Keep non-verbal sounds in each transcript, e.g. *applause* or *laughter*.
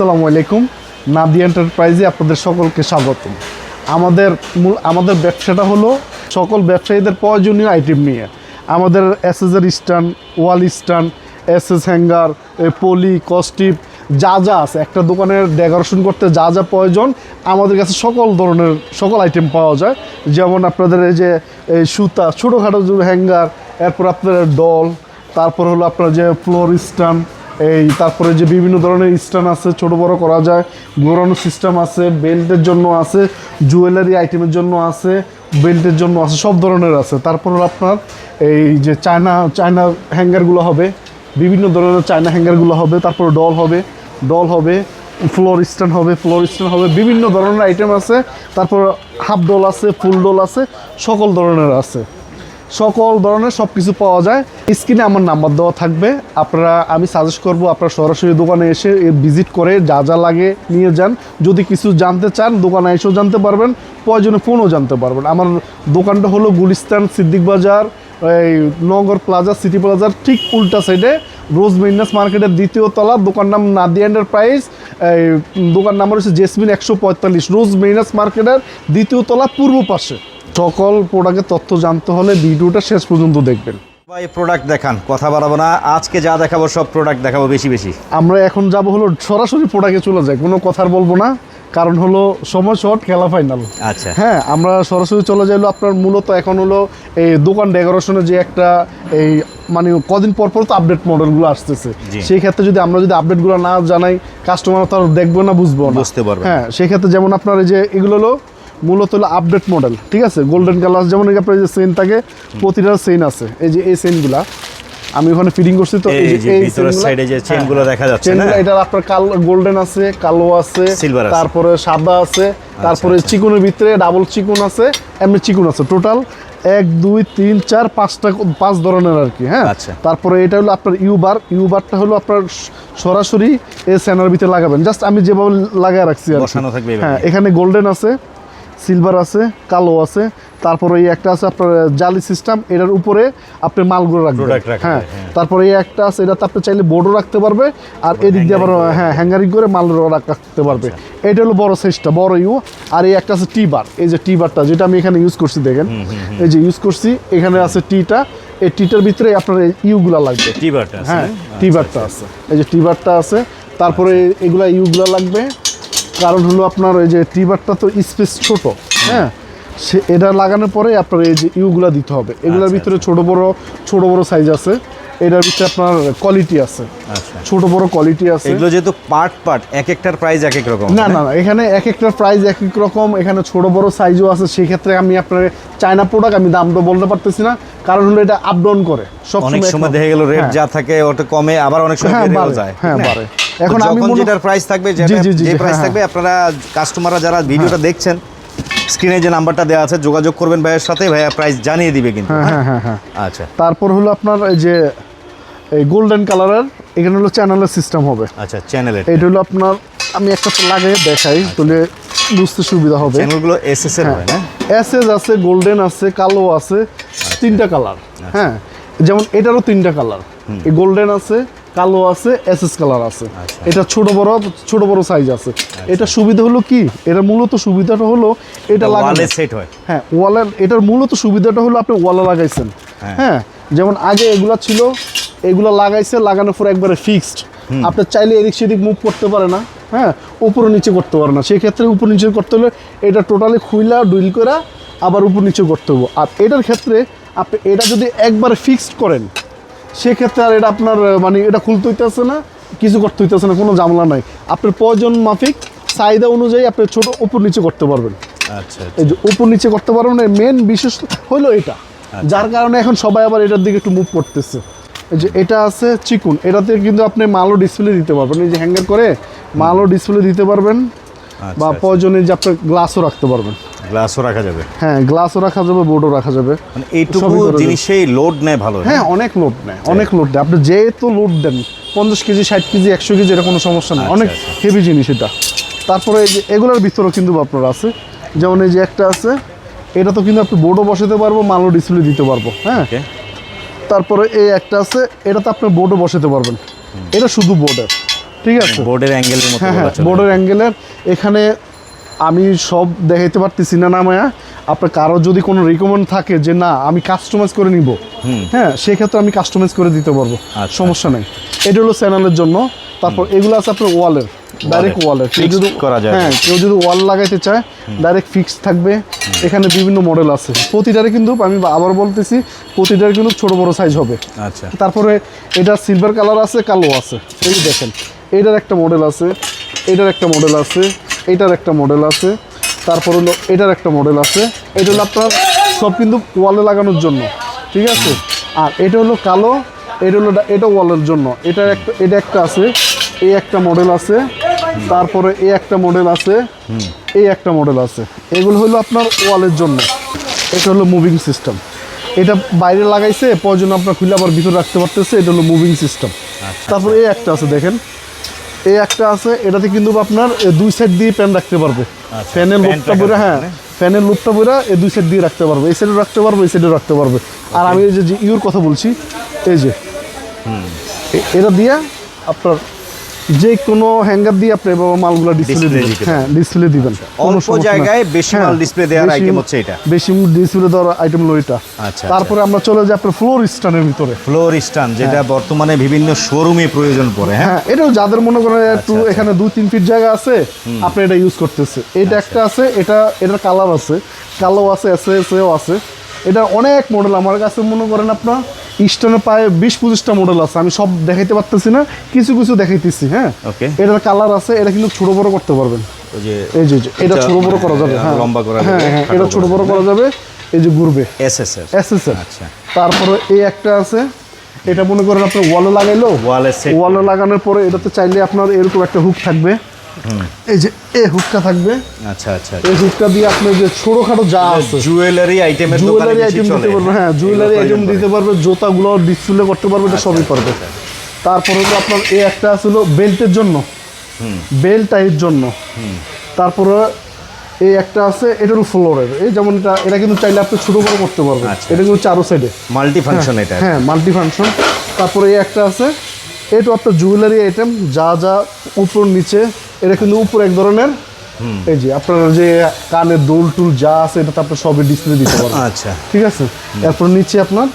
আসসালামু আলাইকুম। নাদি এন্টারপ্রাইজে আপনাদের সকলকে স্বাগতম। আমাদের মূল, আমাদের ব্যবসাটা হলো সকল ব্যবসায়ীদের প্রয়োজনীয় আইটেম নিয়ে। আমাদের এসএসের stand, wall stand SS hanger poly, কস্টিপ, যা যা আছে। একটা দোকানের ডেকোরেশন করতে যা যা প্রয়োজন, আমাদের কাছে সকল ধরনের সকল আইটেম পাওয়া যায়। যেমন আপনাদের এই যে এই সুতা, ছোটোখাটো হ্যাঙ্গার, এরপর আপনাদের ডল, তারপর হলো আপনার যে ফ্লোর স্ট্যান্ড এই তারপরে যে বিভিন্ন ধরনের স্ট্যান্ড আছে, ছোট বড় করা যায় ঘোরানো সিস্টেম আছে, বেল্টের জন্য আছে জুয়েলারি আইটেমের জন্য আছে, বেল্টের জন্য আছে, সব ধরনের আছে। তারপর আপনার এই যে চায়না চায়না হ্যাঙ্গারগুলো হবে, বিভিন্ন ধরনের চায়না হ্যাঙ্গারগুলো হবে, তারপর ডল হবে ডল হবে ফ্লোর স্ট্যান্ড হবে ফ্লোর স্ট্যান্ড হবে, বিভিন্ন ধরনের আইটেম আছে, তারপর হাফ ডল আছে ফুল ডল আছে, সকল ধরনের আছে। সকল ধরনের সব কিছু পাওয়া যায়। স্ক্রিনে আমার নাম্বার দেওয়া থাকবে। আপনারা, আমি সাজেস্ট করব আপনারা সরাসরি দোকানে এসে ভিজিট করে যা যা লাগে নিয়ে যান। যদি কিছু জানতে চান, দোকানে এসেও জানতে পারবেন, প্রয়োজনে ফোনও জানতে পারবেন। আমার দোকানটা হলো গুলিস্তান সিদ্দিক বাজার, এই নগর প্লাজা, সিটি প্লাজার ঠিক উল্টা সাইডে রোজ মেইনাস মার্কেটের দ্বিতীয় তলা, দোকান নাম নাদি এন্টারপ্রাইজ এই দোকান নাম্বার হচ্ছে জেসমিন একশো পঁয়তাল্লিশ। রোজ মেইনাস মার্কেটের দ্বিতীয় তলা পূর্ব পাশে। সকল প্রোডাক্টের তথ্য জানতে হলে ভিডিওটা শেষ পর্যন্ত দেখবেন। ভাই প্রোডাক্ট দেখান কথা বাড়াবো না। আজকে যা দেখাবো সব প্রোডাক্ট দেখাবো বেশি বেশি। আমরা এখন যাব হলো সরাসরি প্রোডাক্টে চলে যাই কোনো কথার বলব না। কারণ হলো সময় শর্ট খেলা ফাইনাল আচ্ছা। হ্যাঁ আমরা সরাসরি চলে যাইলো আপনার মূলত এখন হলো এই দোকান ডেকোরেশনে যে একটা এই মানে কদিন পর পর তো আপডেট মডেলগুলো আসতেছে। সেই ক্ষেত্রে যদি আমরা যদি আপডেটগুলো না জানাই কাস্টমার তো আর দেখব না বুঝব না। বুঝতে পারবে হ্যাঁ সেই ক্ষেত্রে যেমন আপনার এই যে এগুলো হলো মূলত হলো আপডেট মডেল ঠিক আছে গোল্ডেন কালার যেমন আপনার যে সেন থাকে প্রতিটার সেন আছে এই যে এই সেনগুলা আমি ওখানে ফিটিং করছি তো এই যে ভিতরের সাইডে যে চেনগুলো দেখা যাচ্ছে না এটা আপনার কালো গোল্ডেন আছে কালো আছে। তারপরে সাদা আছে তারপরে আচ্ছা। চিকুনের ভিতরে ডাবল চিকুন আছে এমনি চিকুন আছে টোটাল এক দুই তিন চার পাঁচটা পাঁচ ধরনের আর কি হ্যাঁ আচ্ছা। তারপরে এটা হলো আপনার ইউবার ইউবারটা হলো আপনার সরাসরি এই স্যানার ভিতরে লাগাবেন জাস্ট আমি যেভাবে লাগায় রাখছি আর। হ্যাঁ এখানে গোল্ডেন আছে সিলভার আছে কালো আছে তারপরে এই একটা আছে আপনার জালি সিস্টেম এটার উপরে আপনি মালগুলো রাখবেন। হ্যাঁ হ্যাঁ। তারপরে এই একটা আছে এটাতে আপনি চাইলে বোর্ডও রাখতে পারবে আর এদিক দিয়ে আবার হ্যাঁ হ্যাঙ্গারিং করে মাল রাখতে পারবে। আচ্ছা। এটা হলো বড় সাইজটা বড় ইউ আর এই একটা আছে টি বার এই যে টি বারটা যেটা আমি এখানে ইউজ করছি দেখেন। এই যে ইউজ করছি এখানে আছে টিটা এই টিটার ভিতরে আপনার এই ইউগুলা লাগবে। টিবারটা আছে হ্যাঁ? টি বারটা আছে। এই যে টি বারটা আছে তারপরে এগুলা ইউগুলা লাগবে। কারণ হলো আপনার ওই যে টিবারটা তো স্পেস ছোট হ্যাঁ? সে এটা লাগানোর পরে আপনার এই যে ইউগুলা দিতে হবে। এগুলোর আচ্ছা, ভিতরে ছোট বড় ছোট বড় সাইজ আছে। এটার ভিতরে আপনার কোয়ালিটি আছে। আচ্ছা। ছোট বড় কোয়ালিটি আছে। এগুলো যেহেতু পার্ট পার্ট এক একটার প্রাইস এক এক রকম না? না না এখানে এক একটা প্রাইস এক এক রকম এখানে ছোট বড় সাইজও আছে সেক্ষেত্রে আমি আপনার চায়না প্রোডাক্ট আমি দামটা বলতে পারতেছি না। কারণ হলো এটা আপ ডাউন করে সব অনেক সময় দেখা গেল রেট যা থাকে ওটা কমে আবার অনেক সময় হ্যাঁ, বাড়ে, যায় হ্যাঁ, বাড়ে। এখন আমি যেটার প্রাইস থাকবে যে প্রাইস হ্যাঁ, থাকবে আপনারা কাস্টমাররা যারা ভিডিওটা দেখছেন স্ক্রিনে যে নাম্বারটা দেওয়া আছে যোগাযোগ করবেন ভাইয়ের সাথে ভাইয়া প্রাইস জানিয়ে দিবে কিন্তু হ্যাঁ হ্যাঁ? হ্যাঁ হ্যাঁ হ্যাঁ। আচ্ছা। তারপর হলো আপনার এই যে এই গোল্ডেন কালারের এখানে হলো চ্যানেলের সিস্টেম হবে। আচ্ছা চ্যানেলের এটা হলো আপনার আমি একটা লাগিয়ে দেখাই তাহলে বুঝতে সুবিধা হবে। চ্যানেলগুলো এসএস এর হয় না? এসএস আছে গোল্ডেন আছে কালো আছে তিনটা কালার হ্যাঁ যেমন এটারও তিনটা কালার এই গোল্ডেন আছে কালো আছে এসএস কালার আছে। আচ্ছা। এটা ছোট বড় ছোট বড় সাইজ আছে। এটা সুবিধা হলো কি? এটা মূলত সুবিধাটা হলো এটা লাগালে সেট হয়। হ্যাঁ ওয়ালের এটার মূলত সুবিধাটা হলো আপনি ওয়ালে লাগাইছেন। হ্যাঁ। যেমন আগে এগুলো ছিল এগুলো লাগাইছে লাগানোর পর একবারে ফিক্সড আপনার চাইলে এদিক সেদিক মুভ করতে পারে না হ্যাঁ? উপরে নিচে করতে পারে না। সেই ক্ষেত্রে উপর নিচে করতে হলে এটা টোটালি খুইলা ডুইল করে আবার উপর নিচে করতে হবে আর এটার ক্ষেত্রে আপনি এটা যদি একবারে ফিক্সড করেন সেক্ষেত্রে আর এটা আপনার মানে এটা খুলতে হইতেছে না কিছু করতে হইতেছে না কোনো জামলা নাই। আপনার প্রয়োজন মাফিক চাহিদা অনুযায়ী আপনি ছোট উপর নিচে করতে পারবেন। আচ্ছা এই যে উপর নিচে করতে পারবেন না মেন বিশেষ হলো এটা। যার কারণে এখন সবাই আবার এটার দিকে একটু মুভ করতেছে। এই যে এটা আছে চিকুন এটাতে কিন্তু আপনি মালও ডিসপ্লে দিতে পারবেন। এই যে হ্যাঙ্গার করে মালও ডিসপ্লে দিতে পারবেন বা আচ্ছা। প্রয়োজনে যে আপনি গ্লাসও রাখতে পারবেন। গ্লাসও রাখা যাবে? হ্যাঁ গ্লাসও রাখা যাবে বোর্ডও রাখা যাবে। মানে এইটুকু জিনিসেই লোড নেয় ভালো হ্যাঁ অনেক লোড নেয় অনেক লোড নেয় আপনি যেহেতু লোড দেন পঞ্চাশ কেজি ষাট কেজি একশো কেজি এটা কোনো সমস্যা নেই। আচ্ছা, অনেক আচ্ছা। হেভি জিনিস এটা। তারপরে এগুলোর ভিতরেও কিন্তু আপনার আছে। যেমন এই যে একটা আছে এটা তো কিন্তু আপনি বোর্ডও বসাতে পারব মালও ডিসপ্লে দিতে পারব হ্যাঁ? তারপরে এই একটা আছে এটা তো আপনি বোর্ডও বসাতে পারবেন। এটা শুধু বোর্ডের ঠিক আছে? বোর্ডের অ্যাঙ্গেলের মতো হ্যাঁ বোর্ডের অ্যাঙ্গেলের এখানে আমি সব দেখাইতে পারতেছি না নামায়া আপনার কারও যদি কোনো রিকমেন্ড থাকে যে না আমি কাস্টমাইজ করে নিব হ্যাঁ সেক্ষেত্রে আমি কাস্টমাইজ করে দিতে পারব। আচ্ছা। সমস্যা নেই। এটা হলো চ্যানেলের জন্য। তারপর এগুলো আছে আপনার ওয়ালের ডাইরেক্ট ওয়ালের কেউ যদি করা যায়। হ্যাঁ কেউ যদি ওয়াল লাগাইতে চায় ডাইরেক্ট ফিক্স থাকবে। এখানে বিভিন্ন মডেল আছে। প্রতিটারে কিন্তু আমি আবার বলতেছি প্রতিটারে কিন্তু ছোট বড় সাইজ হবে। আচ্ছা। তারপরে এটা সিলভার কালার আছে কালো আছে। এই দেখেন এইটার একটা মডেল আছে এটার একটা মডেল আছে এটার একটা মডেল আছে তারপর হলো এটার একটা মডেল আছে। এটা হলো আপনার সব কিন্তু ওয়ালে লাগানোর জন্য ঠিক আছে? আর এটা হলো কালো এটা হলো এটা ওয়ালের জন্য। এটা একটা এটা একটা আছে এই একটা মডেল আছে তারপরে এই একটা মডেল আছে। এই একটা মডেল আছে। এগুলো হলো আপনার ওয়ালের জন্য। এটা হলো মুভিং সিস্টেম এটা বাইরে লাগাইছে প্রয়োজন আপনার খুলে আবার ভিতরে রাখতে পারতেছে এটা হলো মুভিং সিস্টেম তারপর এই একটা আছে দেখেন। এই একটা আছে এটাতে কিন্তু আপনার দুই সাইড দিয়ে প্যান রাখতে পারবে। আচ্ছা, ফ্যানের প্যান লুপটা হ্যাঁ। ফ্যানের লুপটা বইরা এই দুই সাইড দিয়ে রাখতে পারবে। এই সাইডে রাখতে পারবে এই সাইডে রাখতে পারবে। আর আমি এই যে ইউর কথা বলছি এই যে এটা দিয়ে আপনার যে কোনো হ্যাঙ্গার দিয়ে আপনি মালগুলো ডিসপ্লে দিবেন। হ্যাঁ ডিসপ্লে দিবেন অল্প জায়গায় বেশি মাল হ্যাঁ, display দেওয়ার বেশি- item হচ্ছে এটা। বেশি ডিসপ্লে দেওয়ার আইটেম হলো এটা। আচ্ছা, তারপরে আমরা চলে যাই আপনার ফ্লোর স্ট্যান্ডের ভিতরে। ফ্লোর স্ট্যান্ড যেটা বর্তমানে বিভিন্ন শোরুমে প্রয়োজন পড়ে হ্যাঁ? হ্যাঁ এটাও যাদের মনে করেন একটু আচ্ছা। এখানে দুই তিন ফিট জায়গা আছে আপনি এটা ইউজ করতেছে। এটা আচ্ছা। একটা আছে এটা এটার কালার আছে। কালো আছে এস এসও আছে। এটা অনেক মডেল আমার কাছে মনে করেন আপনার ইস্টার্নের প্রায় বিশ পঁচিশটা মডেল আছে আমি সব দেখাইতে পারতেছি না কিছু কিছু দেখাইতেছি হ্যাঁ? এটার কালার আছে এটা কিন্তু ছোট বড় করতে পারবেন। এই যে এটা ছোট বড় করা যাবে হ্যাঁ, লম্বা করা হ্যাঁ হ্যাঁ এটা ছোট বড় করা যাবে এই যে ঘুরবে। এসএসএস এসএসএর আচ্ছা। তারপরে এই একটা আছে এটা মনে করেন আপনার ওয়ালে লাগাইলো ওয়ালে লাগানোর পরে এটাতে চাইলে আপনার এরকম একটা হুক থাকবে। এই যে এই হুকটা থাকবে। আচ্ছা আচ্ছা এই হুকটা দিয়ে আপনি যে ছোটখাটো যা আছে জুয়েলারি আইটেমের দোকানে জুয়েলারি আইটেম দিতে পারবে হ্যাঁ জুয়েলারি আইটেম দিতে পারবে জুতাগুলো ডিসপ্লে করতে পারবে এটা সবই পারবে। তারপর হলো আপনার এই একটা আছে হলো বেল্টের জন্য। বেল্ট টাইপের জন্য। তারপরে এই একটা আছে এটা হলো ফ্লোরের এই যেমন এটা এটা কিন্তু চাইলে আপনি ছোট বড় করতে পারবেন। আচ্ছা, এটা কিন্তু চারো সাইডে মাল্টি ফাংশন এটা। হ্যাঁ মাল্টি ফাংশন তারপরে এই একটা আছে এটা আপনার জুয়েলারি আইটেম যা যা উপর নিচে এটা কিন্তু উপর এক ধরনের। এই যে আপনার যে কানের দোল টুল যা আছে এটা তো আপনার সবই ডিসপ্লে দিতে পারবেন। আচ্ছা। ঠিক আছে? এরপর নিচে আপনার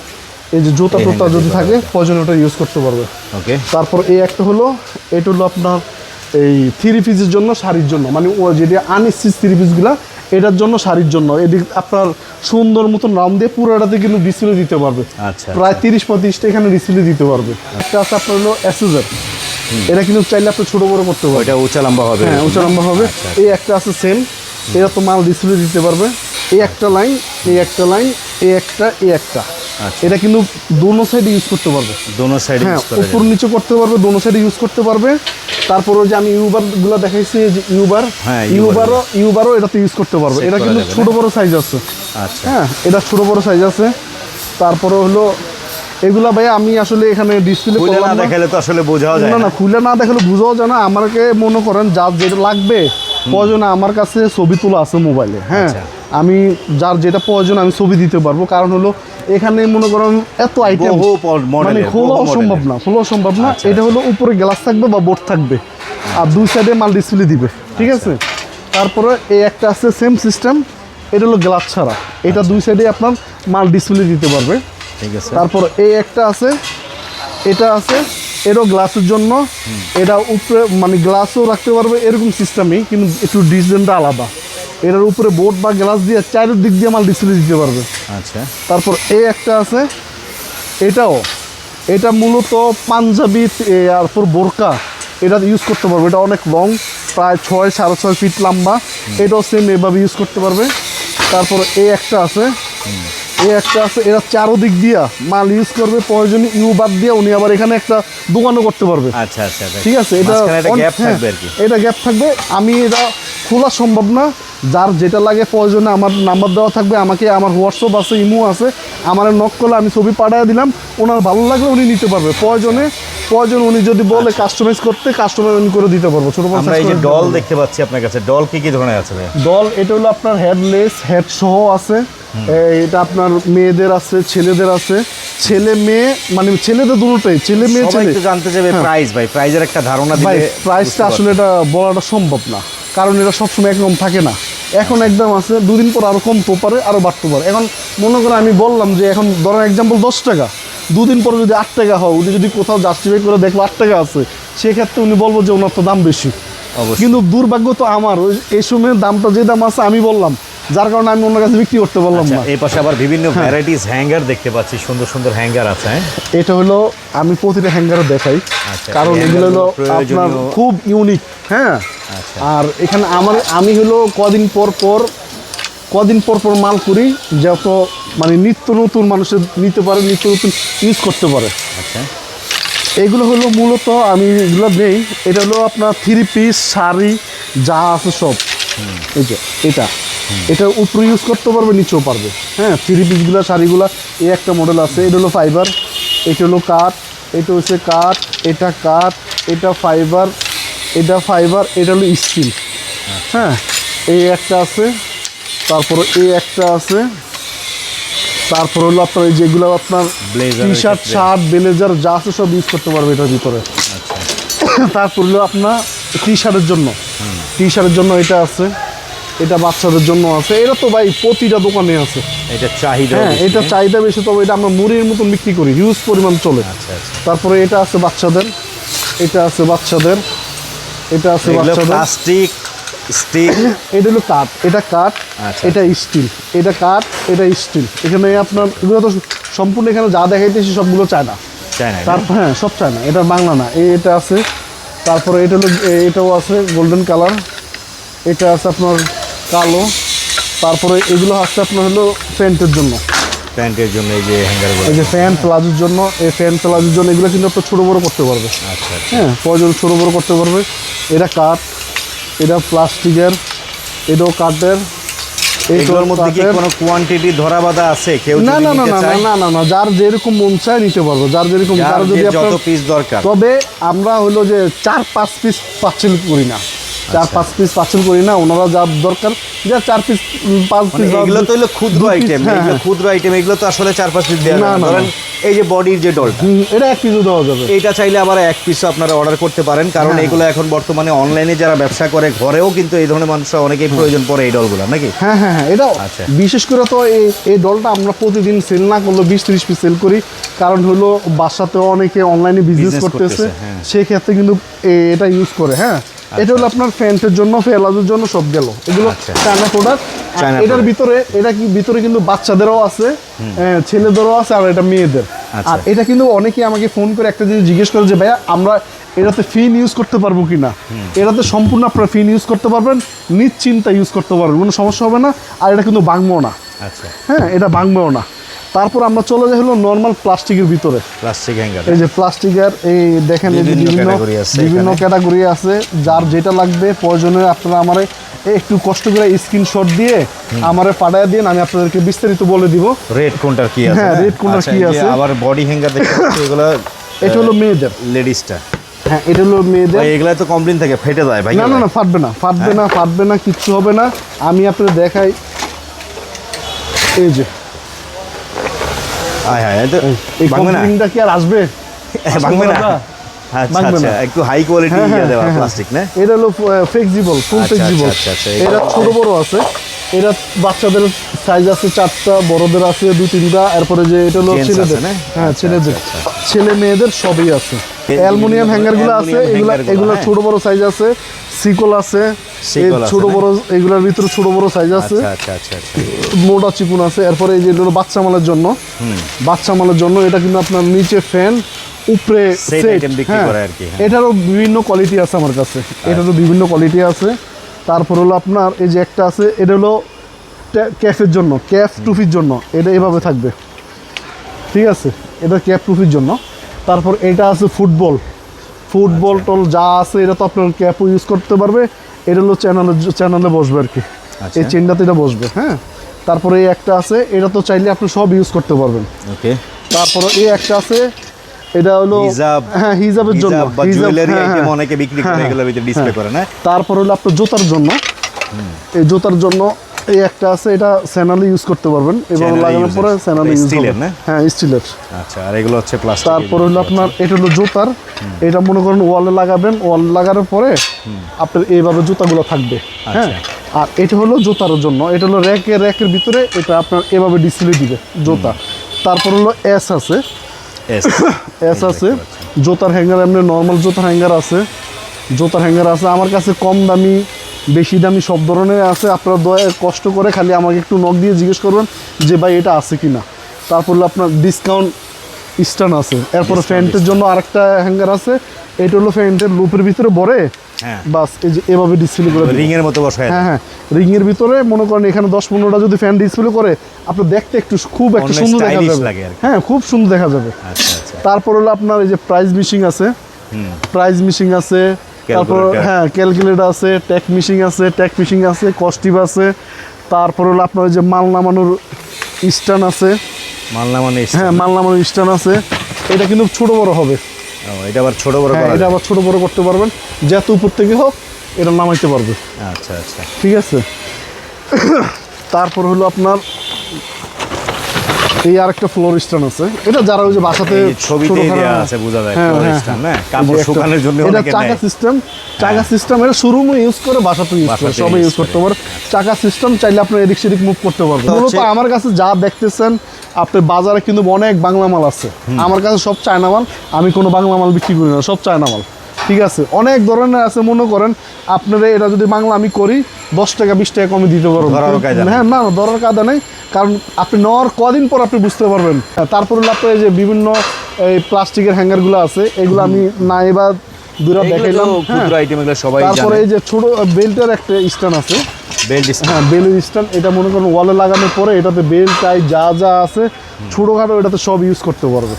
এই যে জুতা টোতা যদি থাকে প্রয়োজন ওটা ইউজ করতে পারবে। ওকে। তারপর এই একটা হলো এটা হলো আপনার এই থ্রি পিসের জন্য শাড়ির জন্য। মানে ও যেটা আনস্টিচ থ্রি পিসগুলো এটার জন্য শাড়ির জন্য। এদিক আপনার সুন্দর মতন রাম দিয়ে পুরোটাতে কিন্তু ডিসপ্লে দিতে পারবে। আচ্ছা। প্রায় তিরিশ পঁয়ত্রিশটা এখানে ডিসপ্লে দিতে পারবে। একটা আছে আপনার হলো অ্যাসেজার এটা কিন্তু চাইলে আপনি ছোট বড় করতে পারবেন এটা উঁচা লম্বা হবে। হ্যাঁ উঁচা লম্বা হবে। আচ্ছা। এই একটা আছে সেম এটা তো মাল ডিসপ্লে দিতে পারবে। এই একটা লাইন এই একটা লাইন এই একটা এই একটা। আচ্ছা। এটা কিন্তু দোনো সাইডে ইউজ করতে পারবে। দোনো সাইডে হ্যাঁ উপর নিচে করতে পারবে দোনো সাইডে ইউজ করতে পারবে। তারপরে যে আমি ইউবারগুলো দেখাইছি যে ইউবার হ্যাঁ, ইউবারও ইউবারও এটাতে ইউজ করতে পারবে। এটা কিন্তু ছোট বড় সাইজ আছে। আচ্ছা। হ্যাঁ এটা ছোট বড় সাইজ আছে। তারপরে হলো এগুলা ভাই আমি আসলে এখানে ডিসপ্লে খুলে না দেখালে তো আসলে বোঝাও যায় না না খুলে না দেখালে বুঝাও যায় না। আমাকে মনে করেন যার যেটা লাগবে প্রয়োজন আমার কাছে ছবি তোলা আছে মোবাইলে হ্যাঁ? আচ্ছা। আমি যার যেটা প্রয়োজন আমি ছবি দিতে পারব। কারণ হলো এখানে মনে করেন এত আইটেম মানে এর, খোলাও বহু সম্ভব না খোলা সম্ভব না। আচ্ছা, এটা হলো উপরে গ্লাস থাকবে বা বোর্ড থাকবে। আর দুই সাইডে মাল ডিসপ্লে দিবে ঠিক আচ্ছা। আছে? তারপরে এই একটা আছে সেম সিস্টেম এটা হলো গ্লাস ছাড়া। এটা আচ্ছা। দুই সাইডে আপনার মাল ডিসপ্লে দিতে পারবে। ঠিক আছে। তারপর এই একটা আছে এটা আছে এরও গ্লাসের জন্য। এটা উপরে মানে গ্লাসও রাখতে পারবে এরকম সিস্টেমই কিন্তু একটু ডিজাইনটা আলাদা। এটার উপরে বোর্ড বা গ্লাস দিয়ে চারিদিক দিয়ে মাল ডিসপ্লে দিতে পারবে। আচ্ছা। তারপর এই একটা আছে এটাও। এটা মূলত পাঞ্জাবি তারপর বোরকা এটা ইউজ করতে পারবে। এটা অনেক লং প্রায় ছয় সাড়ে ছয় ফিট লম্বা। এটাও সেম এভাবে ইউজ করতে পারবে। তারপর এই একটা আছে এই একটা আছে এরা চারোদিক দিয়া মাল ইউজ করবে প্রয়োজনে ইউ বাদ দিয়ে উনি আবার এখানে একটা দোকানও করতে পারবে। আচ্ছা আচ্ছা ঠিক আছে এটা একটা গ্যাপ থাকবে আর কি। এটা গ্যাপ থাকবে। আমি এটা খোলা সম্ভব না। যার যেটা লাগে প্রয়োজনে আমার নাম্বার দেওয়া থাকবে আমাকে আমার হোয়াটসঅ্যাপ আছে ইমো আছে আমার নক করলে আমি ছবি পাঠিয়ে দিলাম। ওনার ভালো লাগলে উনি নিতে পারবে। প্রয়োজনে প্রয়োজন উনি যদি বলে কাস্টমাইজ করতে কাস্টমাইজ করে দিতে পারব। ছোট আমরা এই যে ডল দেখতে পাচ্ছি আপনার কাছে। ডল কি কি ধরনের আছে দল এটা হলো আপনার হেডলেস হেড সহ আছে। এটা আপনার মেয়েদের আছে ছেলেদের আছে। ছেলে মেয়ে মানে ছেলেদের দুটোই ছেলে মেয়ে ছেলে। জানতে চাইবে প্রাইস ভাই। প্রাইজের একটা ধারণা ভাই প্রাইসটা আসলে এটা বলাটা সম্ভব না। কারণ এটা সবসময় একরকম থাকে না। এখন একদম আছে দুদিন পর আরও কমতে পারে আরও বাড়তে পারে। এখন মনে করে আমি বললাম যে এখন ধরেন এক্সাম্পল দশ টাকা। দুদিন পরে যদি আট টাকা হয় উনি যদি কোথাও জাস্টিফাই করে দেখল আট টাকা আছে সেক্ষেত্রে উনি বলব যে ওনার তো দাম বেশি। কিন্তু দুর্ভাগ্য তো আমার এই সময় দামটা যে দাম আছে আমি বললাম যার কারণে আমি ওনার কাছে বিক্রি করতে পারলাম আচ্ছা, না। এই পাশে আবার বিভিন্ন ভ্যারাইটিস হ্যাঙ্গার দেখতে পাচ্ছি সুন্দর সুন্দর হ্যাঙ্গার আছে হ্যাঁ? এটা হলো আমি প্রতিটা হ্যাঙ্গারে দেখাই। আচ্ছা, কারণ এগুলো হলো আপনার খুব ইউনিক হ্যাঁ? আচ্ছা। আর এখানে আমার আমি হলো কদিন পর পর কদিন পর পর মাল করি যত মানে নিত্য নতুন মানুষের নিতে পারে নিত্য নতুন ইউজ করতে পারে। আচ্ছা। এগুলো হলো মূলত আমি এগুলো নেই এটা হলো আপনার থ্রি পিস শাড়ি যা আছে সব। এই যে এটা। এটা উপরে ইউজ করতে পারবে নিচেও পারবে। হ্যাঁ থ্রি পিসগুলো শাড়িগুলো এই একটা মডেল আছে এটা হলো ফাইবার এটা হলো কাঠ এটা হচ্ছে কাঠ এটা কাঠ এটা ফাইবার এটা ফাইবার এটা হলো স্টিল হ্যাঁ এই একটা আছে তারপরে এই একটা আছে তারপর হলো আপনার এই যেগুলো আপনার টি শার্ট। শার্ট ব্লেজার যা আছে সব ইউজ করতে পারবে এটার ভিতরে। *coughs* তারপর হলো আপনার টি শার্টের জন্য। টি শার্টের জন্য এটা আছে। এটা বাচ্চাদের জন্য আছে। এটা তো ভাই প্রতিটা দোকানে আছে। এটা চাহিদা হ্যাঁ এটা হ্যাঁ? চাহিদা বেশি তবে এটা আমরা মুড়ির মতন বিক্রি করি হিউজ পরিমাণ চলে। আচ্ছা আচ্ছা। তারপরে এটা আছে বাচ্চাদের এটা আছে বাচ্চাদের এটা আছে বাচ্চাদের। প্লাস্টিক স্টিক এটা হলো কাঠ এটা কাঠ আচ্ছা। এটা স্টিল এটা কাঠ এটা স্টিল এখানে আপনার এগুলো তো সম্পূর্ণ এখানে যা দেখাইতেছি সবগুলো চায় না তারপর হ্যাঁ। সব চায় না এটা বাংলা না এটা আছে। তারপরে এটা হলো এটাও আছে গোল্ডেন কালার এটা আছে আপনার কালো। তারপরে এগুলো আছে আপনার হলো প্যান্টের জন্য। প্যান্টের জন্য এই যে হ্যাঙ্গারগুলো। এই যে ফ্যান প্লাজোর জন্য এই ফ্যান প্লাজোর জন্য এগুলো কিন্তু আপনার ছোটো বড়ো করতে পারবে। আচ্ছা আচ্ছা। হ্যাঁ প্রয়োজন ছোটো বড়ো করতে পারবে। এটা কাঠ এটা প্লাস্টিকের এটাও কাঠের এটাও এগুলোর মধ্যে কি কোনো কোয়ান্টিটি ধরা বাঁধা আছে? কেউ না না না না না না না যার যেরকম মন চায় নিতে পারব। যার যেরকম যার যদি যত পিস দরকার। তবে আমরা হলো যে চার পাঁচ পিস পাচ্ছিল করি না। চার আচ্ছা। পাঁচ পিস পাচ্ছিল করি না ওনারা যা দরকার যা চার পিস পাঁচ মানে পিস এগুলো তো হলো ক্ষুদ্র আইটেম হ্যাঁ, এগুলো হ্যাঁ। ক্ষুদ্র আইটেম এগুলো তো আসলে চার পাঁচ পিস দেওয়া না, ধরেন এই যে বডির যে ডলটা এটা এক পিসও দেওয়া যাবে এইটা চাইলে আবার এক পিস আপনারা অর্ডার করতে পারেন কারণ হ্যাঁ। এগুলো এখন বর্তমানে অনলাইনে যারা ব্যবসা করে ঘরেও কিন্তু এই ধরনের মানুষরা অনেকেই প্রয়োজন পড়ে এই ডলগুলো নাকি হ্যাঁ হ্যাঁ হ্যাঁ এটা আচ্ছা। বিশেষ করে তো এই এই ডলটা আমরা প্রতিদিন সেল না করলেও বিশ ত্রিশ পিস সেল করি কারণ হলো বাসাতে অনেকে অনলাইনে বিজনেস করতেছে। সেক্ষেত্রে কিন্তু এটা ইউজ করে হ্যাঁ এটা হলো আপনার ফ্যান্টের জন্য ফেলাজের জন্য সব গেল। এগুলো আচ্ছা। চায়না প্রোডাক্ট এটার ভিতরে এটা কি ভিতরে কিন্তু বাচ্চাদেরও আছে ছেলেদেরও আছে আর এটা মেয়েদের। আচ্ছা। আর এটা কিন্তু অনেকেই আমাকে ফোন করে একটা জিনিস জিজ্ঞেস করে যে ভাইয়া আমরা এটাতে ফিন ইউজ করতে পারব কি না এটাতে সম্পূর্ণ আপনারা ফিন ইউজ করতে পারবেন নিশ্চিন্তা ইউজ করতে পারবেন কোনো সমস্যা হবে না। আর এটা কিন্তু ভাঙবো না। আচ্ছা। হ্যাঁ এটা ভাঙবেও না। তারপর আমরা চলে যাই হলো নর্মাল প্লাস্টিকের ভিতরে। প্লাস্টিক হ্যাঙ্গার এই যে প্লাস্টিকের এই দেখেন এই বিভিন্ন বিভিন্ন আছে বিভিন্ন ক্যাটাগরি আছে যার যেটা লাগবে প্রয়োজনে আপনারা আমার একটু কষ্ট করে স্ক্রিনশট দিয়ে আমারে পাঠায় দিন আমি আপনাদেরকে বিস্তারিত বলে দিব। রেড কোনটার কি আছে? হ্যাঁ, red কোনটার আচ্ছা, কি আছে? আবার বডি হ্যাঙ্গার দেখতে এগুলো এটা হলো মেয়েদের। লেডিসটা হ্যাঁ এটা হলো মেয়েদের। ভাই এগুলা তো কমপ্লেন থাকে ফেটে যায় ভাই না না না ফাটবে না ফাটবে না ফাটবে না কিচ্ছু হবে না। আমি আপনাদের দেখাই। এই যে হ্যাঁ হ্যাঁ এই কমপ্লেনটা কি আর আসবে? *laughs* ভাঙবে না? আচ্ছা আচ্ছা একটু হাই কোয়ালিটি দেওয়া প্লাস্টিক না? এটা হলো ফ্লেক্সিবল ফুল আচ্ছা, ফ্লেক্সিবল আচ্ছা, আচ্ছা, এটা এটা- ছোট বড় আছে। এটা বাচ্চাদের সাইজ আছে চারটা বড়দের আছে দু তিনটা। এরপরে যে এটা হলো ছেলেদের। হ্যাঁ আচ্ছা, ছেলেদের। আচ্ছা, ছেলে মেয়েদের সবই আছে। অ্যালুমিনিয়াম বিভিন্ন হ্যাঙ্গারগুলো আছে এগুলা এগুলো হ্যাঁ। ছোট বড় সাইজ আছে সিকল আছে ছোট বড় এগুলোর ভিতরে ছোট বড় সাইজ আছে। আচ্ছা আচ্ছা আচ্ছা। মোটা চিকুন আছে এরপরে এই যে বাচ্চা মালের জন্য। বাচ্চা মালের জন্য এটা কিন্তু আপনার নিচে ফ্যান উপরে হ্যাঁ। আর কি, হ্যাঁ। এটারও বিভিন্ন কোয়ালিটি আছে আমার কাছে। এটারও বিভিন্ন কোয়ালিটি আছে। তারপর হলো আপনার এই যে একটা আছে এটা হলো ক্যাফের জন্য ক্যাফ টুফির জন্য এটা এভাবে থাকবে। ঠিক আছে? এটা ক্যাপ টুফির জন্য। তারপর এটা আছে ফুটবল। ফুটবল টল যা আছে এটা তো আপনার ক্যাপও ইউজ করতে পারবে। এটা হলো চ্যানেলে চ্যানেলে বসবে আর কি। আচ্ছা। এই চেনটাতে এটা বসবে হ্যাঁ? তারপরে এই একটা আছে এটা তো চাইলে আপনি সব ইউজ করতে পারবেন। ওকে। তারপরে এই একটা আছে এটা হলো হিজাব। হ্যাঁ হিজাবের জন্য। জুয়েলারি হ্যাঁ, আইটেম হ্যাঁ। অনেকে বিক্রি করে হ্যাঁ, এগুলোর ভিতরে ডিসপ্লে। করে না? তারপর হলো আপনার জুতার জন্য। এই জুতার জন্য এই একটা আছে এটা স্যানালে ইউজ করতে পারবেন এবং লাগানোর পরে। স্যানালে ইউজ না? হ্যাঁ স্টিলের আচ্ছা আর এগুলো হচ্ছে প্লাস্টিক তারপর হলো আপনার এটা হলো জুতার। এটা মনে করেন ওয়ালে লাগাবেন ওয়াল লাগানোর পরে আপনার এইভাবে জুতাগুলো থাকবে হ্যাঁ? আচ্ছা। আর এটা হলো জুতার জন্য এটা হলো র্যাকের র্যাকের ভিতরে এটা আপনার এভাবে ডিসপ্লে দিবে জুতা। তারপর হলো এস আছে। *coughs* এস আছে। জুতার হ্যাঙ্গার এমনি নর্মাল জুতার হ্যাঙ্গার আছে। জুতার হ্যাঙ্গার আছে আমার কাছে কম দামি বেশি দামি সব ধরনের আছে আপনারা দয়া কষ্ট করে খালি আমাকে একটু নখ দিয়ে জিজ্ঞেস করবেন যে ভাই এটা আছে কি না তারপর আপনার ডিসকাউন্ট স্টান আছে। এরপরে ফ্যান্টের জন্য আরেকটা হ্যাঙ্গার আছে। এটা হলো ফ্যান্টের লুপের ভিতরে ভরে হ্যাঁ। বাস এই যে এভাবে ডিসপ্লে করে রিং এর মতো বসায় হ্যাঁ হ্যাঁ রিং এর ভিতরে মনে করেন এখানে দশ পনেরোটা যদি ফ্যান ডিসপ্লে করে আপনি দেখতে একটু খুব একটা সুন্দর দেখা যাবে। হ্যাঁ খুব সুন্দর দেখা যাবে। আচ্ছা আচ্ছা। তারপর হলো আপনার এই যে প্রাইস মিশিং আছে। প্রাইস মিশিং আছে তারপর হ্যাঁ ক্যালকুলেটর আছে ট্যাক মিশিং আছে ট্যাক মিশিং আছে কস্টিভ আছে তারপর হলো আপনার ওই যে মাল নামানোর স্ট্যান্ড আছে। মালনা মানে হ্যাঁ মাল নামানোর স্ট্যান্ড আছে। এটা কিন্তু ছোট বড় হবে। এটা আবার ছোট বড় হ্যাঁ এটা আবার ছোট বড় করতে পারবেন। যত উপর থেকে হোক এটা নামাইতে পারবে। আচ্ছা আচ্ছা। ঠিক আছে? *coughs* তারপর হলো আপনার এই আরেকটা ফ্লোর স্ট্যান্ড আছে। এটা যারা ওই যে বাসাতে এই যে ছবিতেই দেয়া আছে, বোঝা যায় হ্যাঁ, হ্যাঁ, হ্যাঁ। কাপড় শুকানোর জন্য এটা চাকা সিস্টেম চাকা সিস্টেম এটা শোরুমে ইউজ করে বাসাতে ইউজ করে সবাই ইউজ করতে। পারে। চাকা সিস্টেম চাইলে আপনি এদিক সেদিক মুভ করতে পারবেন। মূলত আমার কাছে যা দেখতেছেন আপনি বাজারে কিন্তু অনেক বাংলা মাল আছে। আমার কাছে সব চায়না মাল আমি কোনো বাংলা মাল বিক্রি করি না সব চায়না মাল। ঠিক আছে? অনেক ধরনের আছে মনে করেন আপনারা এটা যদি বাংলা আমি করি দশ টাকা বিশ টাকা কমে দিতে পারব। নেই। হ্যাঁ না না ধরার কাদা নেই কারণ আপনি নেওয়ার কদিন পর আপনি বুঝতে পারবেন। হ্যাঁ, তারপর হলো আপনার এই যে বিভিন্ন এই প্লাস্টিকের হ্যাঙ্গারগুলো আছে এগুলো আমি না এবার দূরে দেখাইলাম হ্যাঁ। সবাই তারপরে এই যে ছোট বেল্টের একটা স্ট্যান্ড আছে। বেল্ট হ্যাঁ স্ট্যান্ড এটা মনে করেন ওয়ালে লাগানোর পরে এটাতে বেল টাই যা যা আছে ছোটোখাটো এটাতে সব ইউজ করতে পারবে।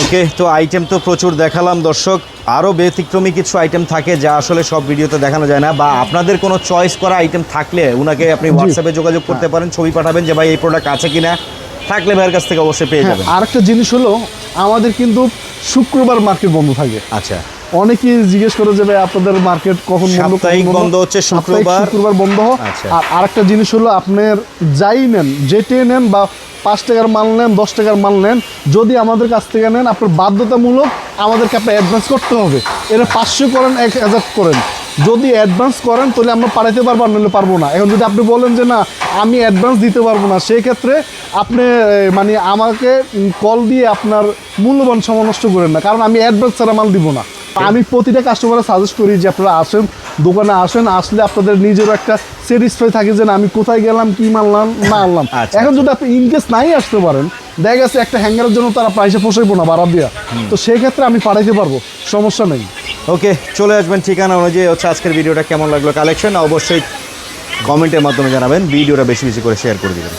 ওকে তো আইটেম তো প্রচুর দেখালাম দর্শক। আরও ব্যতিক্রমী কিছু আইটেম থাকে যা আসলে সব ভিডিওতে দেখানো যায় না বা আপনাদের কোনো চয়েস করা আইটেম থাকলে ওনাকে আপনি হোয়াটসঅ্যাপে যোগাযোগ করতে পারেন ছবি পাঠাবেন যে ভাই এই প্রোডাক্ট আছে কিনা? থাকলে ভাইয়ের কাছ থেকে অবশ্যই পেয়ে যাবেন যাবেন। আরেকটা জিনিস হলো আমাদের কিন্তু শুক্রবার মার্কেট বন্ধ থাকে। আচ্ছা। অনেকেই জিজ্ঞেস করে যে ভাই আপনাদের মার্কেট কখন বন্ধ বন্ধ হচ্ছে শুক্রবার। শুক্রবার বন্ধ। আচ্ছা। আর আরেকটা জিনিস হলো আপনার যাই নেন যেটে নেন বা পাঁচ টাকার মাল নেন দশ টাকার মাল নেন যদি আমাদের কাছ থেকে নেন আপনার বাধ্যতামূলক আমাদেরকে আপনার অ্যাডভান্স করতে হবে এটা পাঁচশো করেন এক হাজার করেন যদি অ্যাডভান্স করেন তাহলে আমরা পাঠাতে পারব আর নাহলে পারব না এখন যদি আপনি বলেন যে না আমি অ্যাডভান্স দিতে পারব না সেই ক্ষেত্রে আপনি মানে আমাকে কল দিয়ে আপনার মূল্যবান সময় নষ্ট করেন না কারণ আমি অ্যাডভান্স ছাড়া মাল দিব না আমি প্রতিটা কাস্টমারে সাজেস্ট করি যে আপনারা আসেন দোকানে আসেন আসলে আপনাদের নিজেরও একটা স্যাটিসফাই থাকে যে না আমি কোথায় গেলাম কি মানলাম না আনলাম। আচ্ছা, এখন যদি আপনি ইনকেস নাই আসতে পারেন দেখা গেছে একটা হ্যাঙ্গারের জন্য তারা প্রাইসে পোষাইবো না বাড়া দিয়া। তো সেক্ষেত্রে আমি পাঠাইতে পারব সমস্যা নেই। ওকে চলে আসবেন ঠিকানা অনুযায়ী। হচ্ছে আজকের ভিডিওটা কেমন লাগল কালেকশন অবশ্যই কমেন্টের মাধ্যমে জানাবেন ভিডিওটা বেশি বেশি করে শেয়ার করে দিবেন।